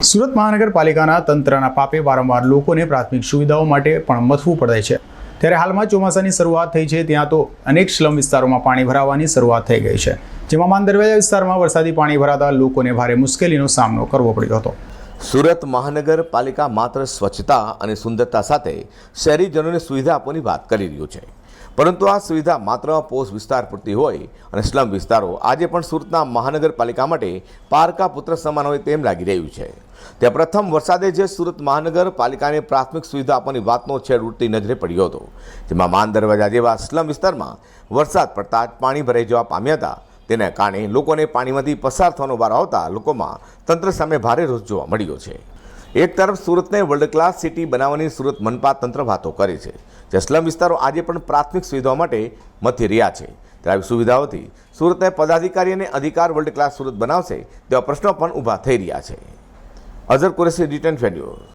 સુરત મહાનગરપાલિકાના તંત્રના પાપે વારંવાર લોકોને પ્રાથમિક સુવિધાઓ માટે પણ મથવું પડે છે. ત્યારે હાલમાં ચોમાસાની શરૂઆત થઈ છે, ત્યાં તો અનેક સ્લમ વિસ્તારોમાં પાણી ભરાવાની શરૂઆત થઈ ગઈ છે. જેમાં માન દરવાજા વિસ્તારમાં વરસાદી પાણી ભરાતા લોકોને ભારે મુશ્કેલીનો સામનો કરવો પડ્યો હતો. સુરત મહાનગરપાલિકા માત્ર સ્વચ્છતા અને સુંદરતા સાથે શહેરીજનોને સુવિધા આપવાની વાત કરી રહ્યું છે. પરંતુ આ સુવિધા માત્ર પોષ વિસ્તાર પૂરતી હોય અને સ્લમ વિસ્તારો આજે પણ સુરતના મહાનગરપાલિકા માટે પારકા પુત્ર સમાન હોય તેમ લાગી રહ્યું છે. ત્યાં પ્રથમ વરસાદે જે સુરત મહાનગરપાલિકાને પ્રાથમિક સુવિધા આપવાની વાતનો છેડ ઉડતી નજરે પડ્યો હતો, જેમાં માન દરવાજા જેવા સ્લમ વિસ્તારમાં વરસાદ પડતા જ પાણી ભરાઈ જવા પામ્યા હતા. તેના કારણે લોકોને પાણીમાંથી પસાર થવાનો વાર આવતા લોકોમાં તંત્ર સામે ભારે રોષ જોવા મળ્યો છે. એક તરફ સુરતને વર્લ્ડ ક્લાસ સિટી બનાવવાની સુરત મનપા તંત્ર વાતો કરે છે, જે સ્લમ વિસ્તારો આજે પણ પ્રાથમિક સુવિધાઓ માટે મથી રહ્યા છે. ત્યારે સુવિધાઓથી સુરતને પદાધિકારી અને અધિકાર વર્લ્ડ ક્લાસ સુરત બનાવશે તેવા પ્રશ્નો પણ ઊભા થઈ રહ્યા છે. અઝર કુરેશી રિટર્ન ફેન્યુર